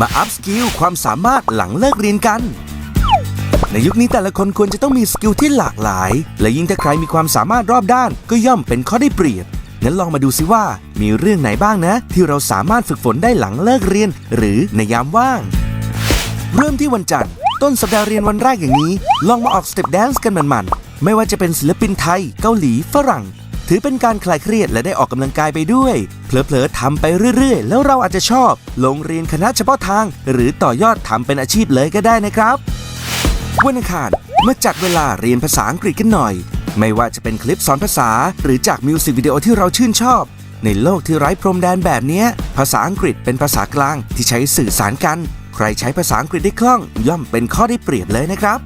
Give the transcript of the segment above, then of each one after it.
มาอัพสกิลความสามารถหลังเลิกเรียนกัน ในยุคนี้แต่ละคนควรจะต้องมีสกิลที่หลากหลาย และยิ่งถ้าใครมีความสามารถรอบด้านก็ย่อมเป็นข้อได้เปรียบงั้นลองมาดูซิว่า มีเรื่องไหนบ้างนะ ที่เราสามารถฝึกฝนได้หลังเลิกเรียน หรือในยามว่าง เริ่มที่วันจันทร์ ต้นสัปดาห์เรียนวันแรกอย่างนี้ ลองมาออกสเต็ปแดนซ์กันมันๆ ไม่ว่าจะเป็นศิลปินไทย เกาหลีฝรั่ง ถือเป็นการคลายเครียดและได้ออกกำลังกายไปด้วย เผลอๆทำไปเรื่อยๆ แล้วเราอาจจะชอบ ลงเรียนคณะเฉพาะทาง หรือต่อยอดทำเป็นอาชีพเลยก็ได้นะครับวันอังคารมาจัดเวลาเรียนภาษาอังกฤษกันหน่อย ไม่ว่าจะเป็นคลิปสอนภาษา หรือจากมิวสิกวิดีโอที่เราชื่นชอบ ในโลกที่ไร้พรมแดนแบบนี้ ภาษาอังกฤษเป็นภาษากลางที่ใช้สื่อสารกัน ใครใช้ภาษาอังกฤษได้คล่อง ย่อมเป็นข้อได้เปรียบเลยนะครับ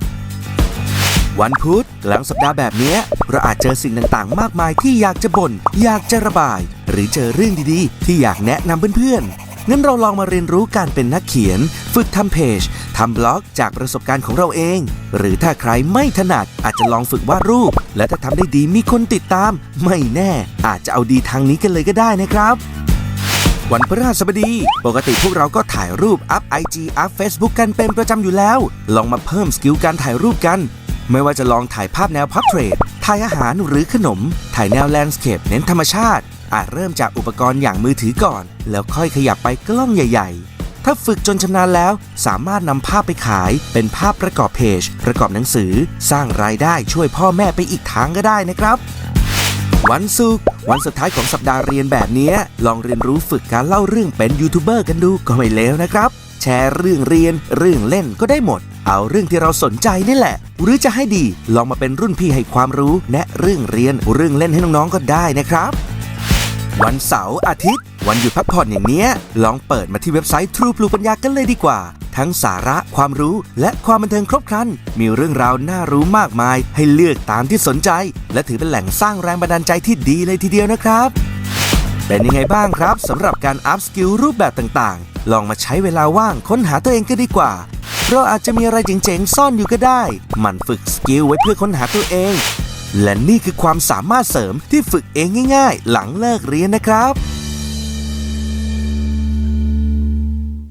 วันพุธหลังสัปดาห์แบบนี้ เราอาจเจอสิ่งต่างๆ มากมายที่อยากจะบ่น อยากจะระบาย หรือเจอเรื่องดีๆ ที่อยากแนะนำเพื่อนๆ งั้นเราลองมาเรียนรู้การเป็นนักเขียน ฝึกทำเพจทำบล็อกจากประสบการณ์ของเราเอง หรือถ้าใครไม่ถนัดอาจจะลองฝึกวาดรูป และถ้าทำได้ดีมีคนติดตาม ไม่แน่ อาจจะเอาดีทางนี้กันเลยก็ได้นะครับวันพฤหัสบดี ปกติพวกเราก็ถ่ายรูปอัพ IG อัพ Facebook กันเป็นประจำอยู่แล้ว ลองมาเพิ่มสกิลการถ่ายรูปกัน ไม่ว่าจะลองถ่ายภาพแนวพับเทรดถ่ายอาหารหรือขนม ถ่ายแนวแลนด์สเคปเน้นธรรมชาติ อาจเริ่มจากอุปกรณ์อย่างมือถือก่อน แล้วค่อยขยับไปกล้องใหญ่ ๆ ถ้าฝึกจนชำนาญแล้ว สามารถนำภาพไปขาย เป็นภาพประกอบเพจ ประกอบหนังสือ สร้างรายได้ช่วยพ่อแม่ไปอีกทางก็ได้นะครับวันศุกร์วันสุดท้ายของสัปดาห์เรียนแบบนี้ ลองเรียนรู้ฝึกการเล่าเรื่องเป็นยูทูบเบอร์กันดูก็ไม่เลวนะครับ แชร์เรื่องเรียนเรื่องเล่นก็ได้หมด เอาเรื่องที่เราสนใจนี่แหละ หรือจะให้ดีลองมาเป็นรุ่นพี่ให้ความรู้ แนะเรื่องเรียนเรื่องเล่นให้น้องๆก็ได้นะครับ วันเสาร์อาทิตย์ วันหยุดพักผ่อนอย่างเนี้ย ลองเปิดมาที่เว็บไซต์ True ปลูกปัญญากันเลยดีกว่า ทั้งสาระความรู้และความบันเทิงครบครัน มีเรื่องราวน่ารู้มากมาย ให้เลือกตามที่สนใจ และถือเป็นแหล่งสร้างแรงบันดาลใจที่ดีเลยทีเดียวนะครับเป็นยังไงบ้างครับสำหรับการอัพสกิลรูปแบบต่างๆ ลองมาใช้เวลาว่างค้นหาตัวเองก็ดีกว่า เราอาจจะมีอะไรเจ๋งๆ ซ่อนอยู่ก็ได้ มันฝึกสกิลไว้เพื่อค้นหาตัวเอง และนี่คือความสามารถเสริมที่ฝึกเองง่าย ๆ หลังเลิกเรียนนะครับ